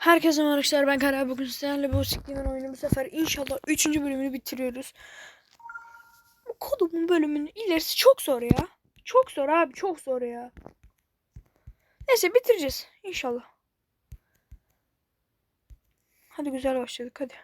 Herkese merhaba arkadaşlar ben Kara bugün sizlerle bu sikliğin oyunu bu sefer inşallah 3. bölümünü bitiriyoruz. Bu kodumun bölümünün ilerisi çok zor ya. Çok zor abi çok zor ya. Neyse bitireceğiz inşallah. Hadi güzel başladık hadi.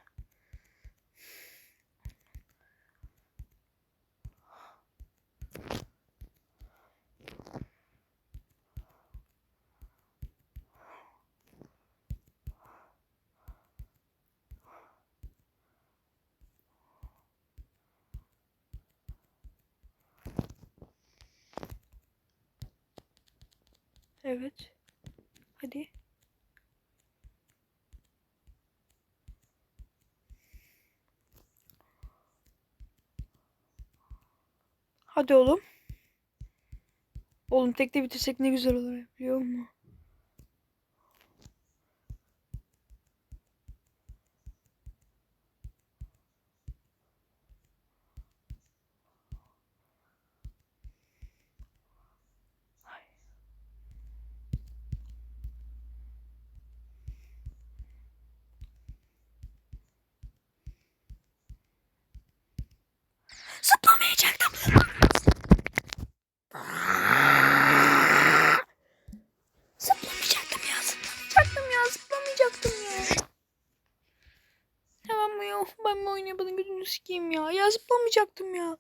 Evet. Hadi. Hadi oğlum. Oğlum tekte bitirsek ne güzel olur biliyor musun? Zıplamayacaktım ya.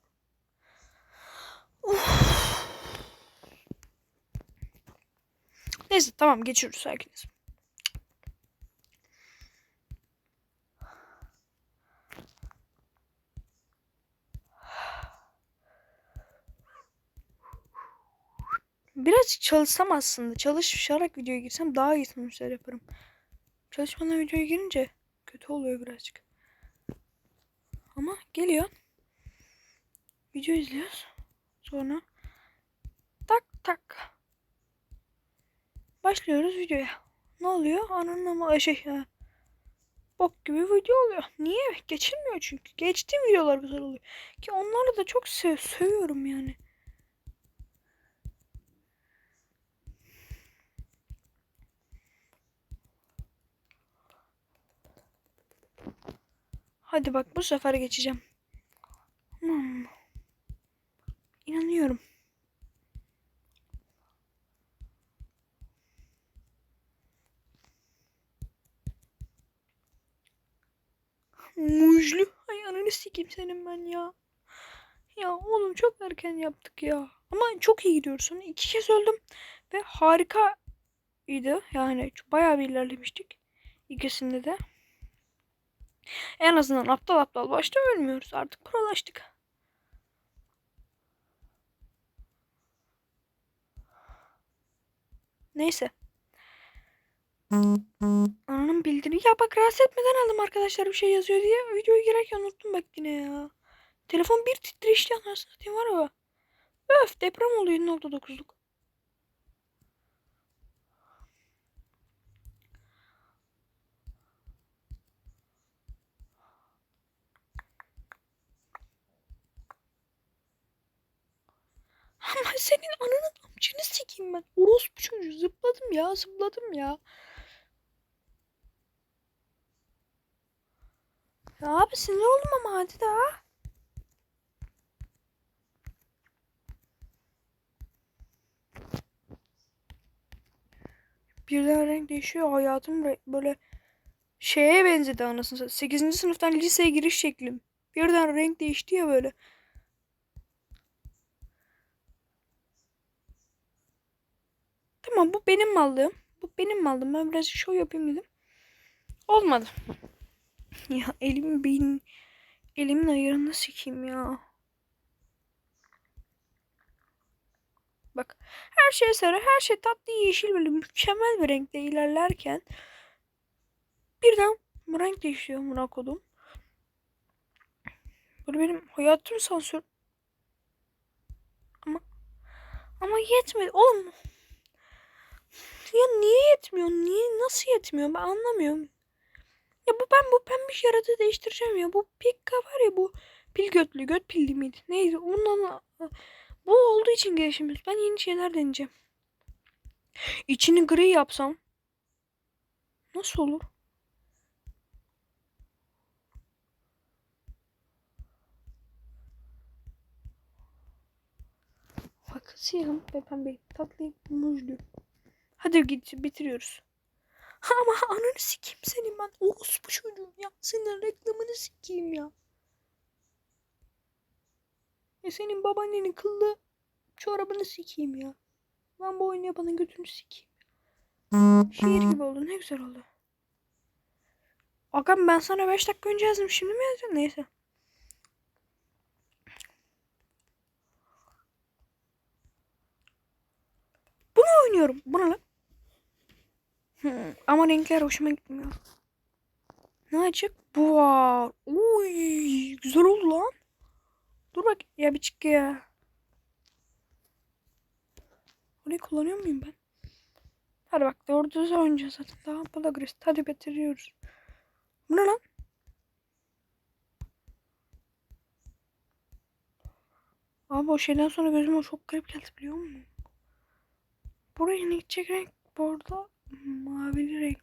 Uf. Neyse tamam geçiyoruz sakiniz. Birazcık çalışsam aslında. Çalışarak videoya girsem daha iyi sonuçlar yaparım. Çalışmadan videoya girince kötü oluyor birazcık. Ama geliyor. Video izliyoruz. Sonra tak tak. Başlıyoruz videoya. Ne oluyor? Ananın ama şey ya. Bok gibi video oluyor. Niye? Geçilmiyor çünkü. Geçtiğim videolar güzel oluyor. Ki onları da çok sev seviyorum yani. Hadi bak bu sefer geçeceğim. Mujlu. Ay ananı sikeyim senin ben ya. Ya oğlum çok erken yaptık ya. Ama çok iyi gidiyoruz. Sonra iki kez öldüm. Ve harikaydı. Yani bayağı bir ilerlemiştik. İkisinde de. En azından aptal aptal başta ölmüyoruz. Artık prolaştık. Neyse. Ananın bildiri. Ya bak rahatsız etmeden aldım arkadaşlar bir şey yazıyor diye. Videoya girerken unuttum bak yine ya. Telefon bir titreşti anasını satayım var ya. Öf deprem oluyor 7.9'luk. Ama senin ananın amcını sikeyim ben. Orospu çocuğu zıpladım ya zıpladım ya. Ya abi sinir oldum ama hadi daha. Birden renk değişiyor. Hayatım böyle şeye benzedi anasını satayım. 8. sınıftan liseye giriş şeklim. Birden renk değişti ya böyle. Tamam bu benim mallığım. Bu benim mallığım. Ben biraz show yapayım dedim. Olmadı. Ya elim beyin elimin ayarını sikeyim ya. Bak her şey sarı, her şey tatlı yeşil böyle mükemmel bir renkte ilerlerken birden bu renk değişiyor buna kodum. Böyle benim hayatım sansür. Ama ama yetmedi. Oğlum ya niye yetmiyor? Niye nasıl yetmiyor? Ben anlamıyorum. Ya bu ben bu pembiş yaratığı değiştireceğim ya. Bu pikka var ya bu pil götlü göt pilli miydi? Neydi? Ondan bu olduğu için gelişimiz. Ben yeni şeyler deneyeceğim. İçini gri yapsam. Nasıl olur? Bak siyahım ve pembe tatlı muzlu. Hadi git bitiriyoruz. Ama ananı sikeyim senin ben. Orospu çocuğum ya. Senin reklamını sikeyim ya. Ya senin babaannenin kıllı çorabını sikeyim ya. Ben bu oyunu yapanın götünü sikeyim. Şiir gibi oldu. Ne güzel oldu. Agam ben sana 5 dakika önce yazdım. Şimdi mi yazacağım? Neyse. Bunu oynuyorum. Bu ne lan? Ama renkler hoşuma gitmiyor. Ne açık? Bu var. Uy, güzel oldu lan. Dur bak ya bir çık ya. Orayı kullanıyor muyum ben? Hadi bak doğru oynayacağız zaten. Daha Palagrist. Hadi bitiriyoruz. Bu ne lan? Abi o şeyden sonra gözüme çok garip geldi biliyor musun? Buraya yeni gidecek renk bu arada mavili renk.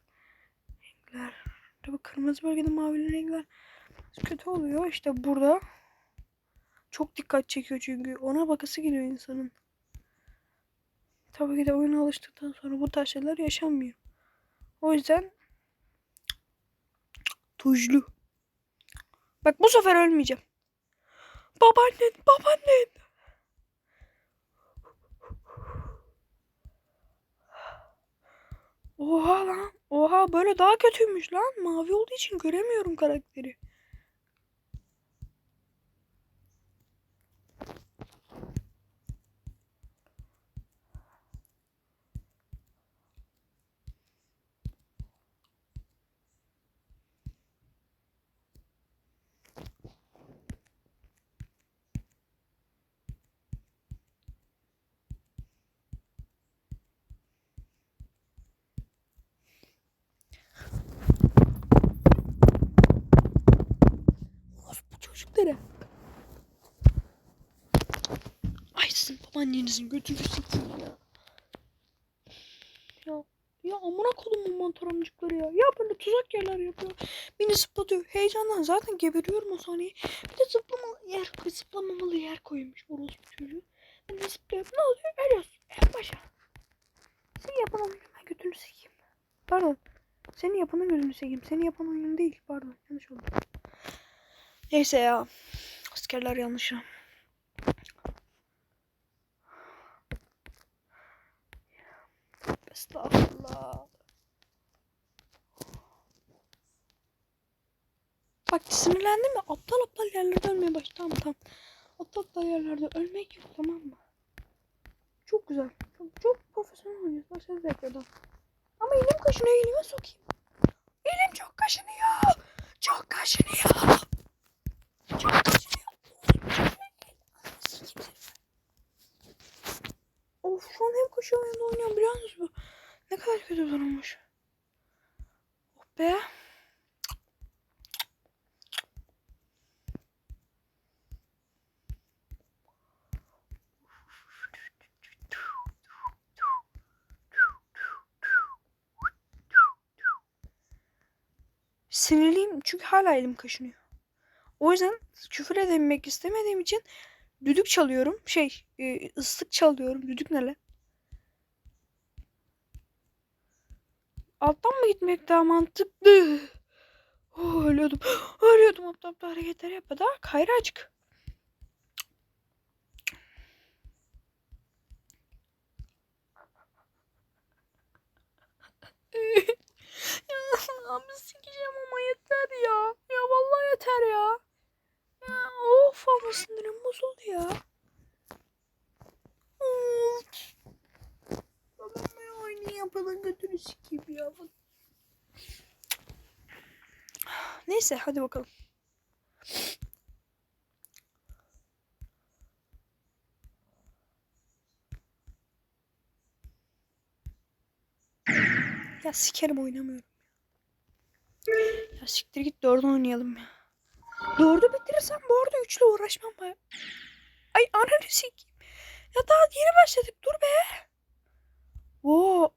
Renkler. Tabii kırmızı bölgede mavili renkler kötü oluyor. İşte burada çok dikkat çekiyor çünkü. Ona bakası geliyor insanın. Tabii ki de oyuna alıştıktan sonra bu tarz şeyler yaşanmıyor. O yüzden tuzlu. Bak bu sefer ölmeyeceğim. Babaannen, babaannen. Oha lan. Oha böyle daha kötüymüş lan. Mavi olduğu için göremiyorum karakteri. bu çocuklara. Babaannenizin götünü sikeyim ya. Ya, ya amına kodumun mantar amcıkları ya. Ya böyle tuzak yerler yapıyor. Beni zıplatıyor. Heyecandan zaten geberiyorum o saniye. Bir de zıplamalı yer, zıplamamalı yer koymuş orospu çocuğu. Ben de zıplıyorum. Ne oluyor? Ölüyorsun. En başa. Seni yapan oyunu ben götünü sikeyim. Pardon. Seni yapanın gözünü sikeyim. Seni yapan oyun değil. Pardon. Yanlış oldu. Neyse ya. Askerler yanlış ya. Estağfurullah. Bak sinirlendim mi? Aptal aptal yerlerde ölmeye başladım. Tamam tamam. Aptal aptal yerlerde ölmek yok tamam mı? Çok güzel. Çok, çok profesyonel oynuyoruz. Başka tekrardan. Ama elim kaşınıyor. Elime sokayım. Elim çok kaşınıyor. Çok kaşınıyor. Çok kaşınıyor. Of şu an hem koşu oyunda oynuyorum biliyor musunuz? Ne kadar kötü durummuş. Oh be. Sinirliyim çünkü hala elim kaşınıyor. O yüzden küfür edemek istemediğim için düdük çalıyorum. Şey e, ıslık çalıyorum. Düdük ne lan? Alttan mı gitmek daha mantıklı? Oh, ölüyordum. Ölüyordum aptal aptal hareketler yapma da. Kayra açık. abi sikeceğim ama yeter ya. Ya vallahi yeter ya. Ya of ama sinirim bozuldu ya. Of. Babam ya aynı yapalım götünü sikeyim ya. Neyse hadi bakalım. Ya sikerim oynamıyorum. Ya siktir git dördü oynayalım ya. Dördü bitirirsem bu arada üçlü uğraşmam baya. Ay ananı sikeyim. Ya daha yeni başladık dur be. Oo.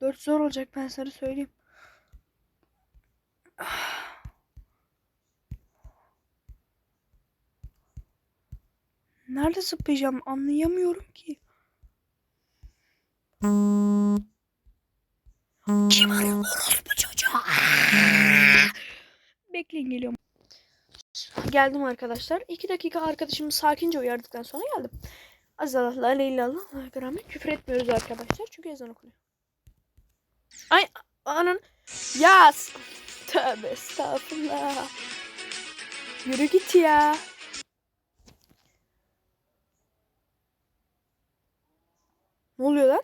4 zor olacak ben sana söyleyeyim. Nerede zıplayacağım anlayamıyorum ki. Kim arıyor? Orospu çocuğu. Bekleyin geliyorum. Geldim arkadaşlar. İki dakika arkadaşımı sakince uyardıktan sonra geldim. Azallah la illallah la keramet. Küfür etmiyoruz arkadaşlar. Çünkü ezan okunuyor. Ay anın. Yaz. Tövbe estağfurullah. Yürü git ya. Ne oluyor lan?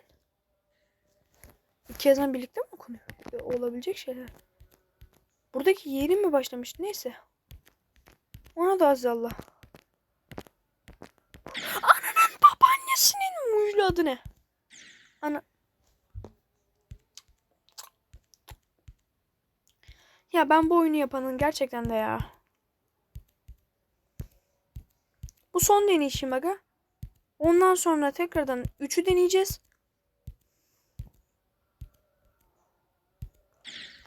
İki ezan birlikte mi okunuyor? Olabilecek şeyler. Buradaki yeni mi başlamış? Neyse. Ona da azallah. Ananın babaannesinin mujlu adı ne? Ana. Ya ben bu oyunu yapanın gerçekten de ya. Bu son deneyişim aga. Ondan sonra tekrardan 3'ü deneyeceğiz.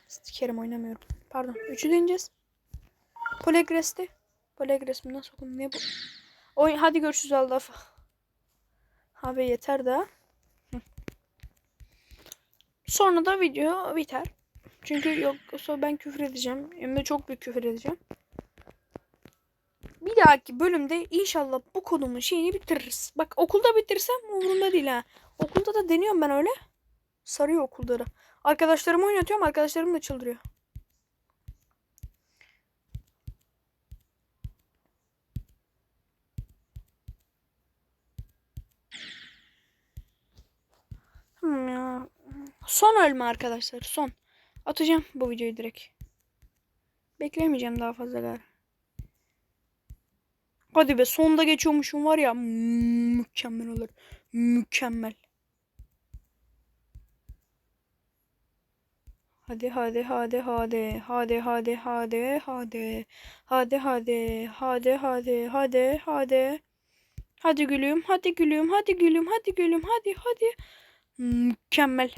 Sikerim oynamıyorum. Pardon. 3'ü deneyeceğiz. Polegres'te. Polegres mi nasıl okunur? Ne bu? Oyun hadi görüşürüz Allah. Abi yeter daha. Sonra da video biter. Çünkü yoksa ben küfür edeceğim. Hem de çok büyük küfür edeceğim. Bir dahaki bölümde inşallah bu konumun şeyini bitiririz. Bak okulda bitirsem umurumda değil ha. Okulda da deniyorum ben öyle. Sarıyor okulda da. Arkadaşlarımı oynatıyorum. Arkadaşlarım da çıldırıyor. Hmm. Son ölme arkadaşlar. Son. Atacağım bu videoyu direkt. Beklemeyeceğim daha fazla galiba. Hadi be sonda geçiyormuşum var ya mü- mükemmel olur. Mükemmel. Hadi hadi hadi hadi hadi hadi hadi hadi hadi hadi hadi hadi hadi hadi hadi gülüm hadi gülüm hadi gülüm hadi gülüm hadi hadi mükemmel.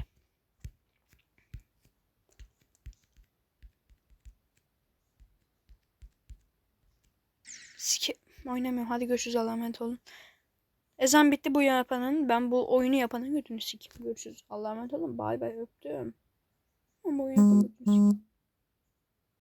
Sike oynamıyorum. Hadi görüşürüz. Allah'a emanet olun. Ezan bitti bu yapanın. Ben bu oyunu yapanın götünü sikeyim. Görüşürüz. Allah'a emanet olun. Bay bay öptüm. Ama bu oyunu yapanın götünü sikeyim.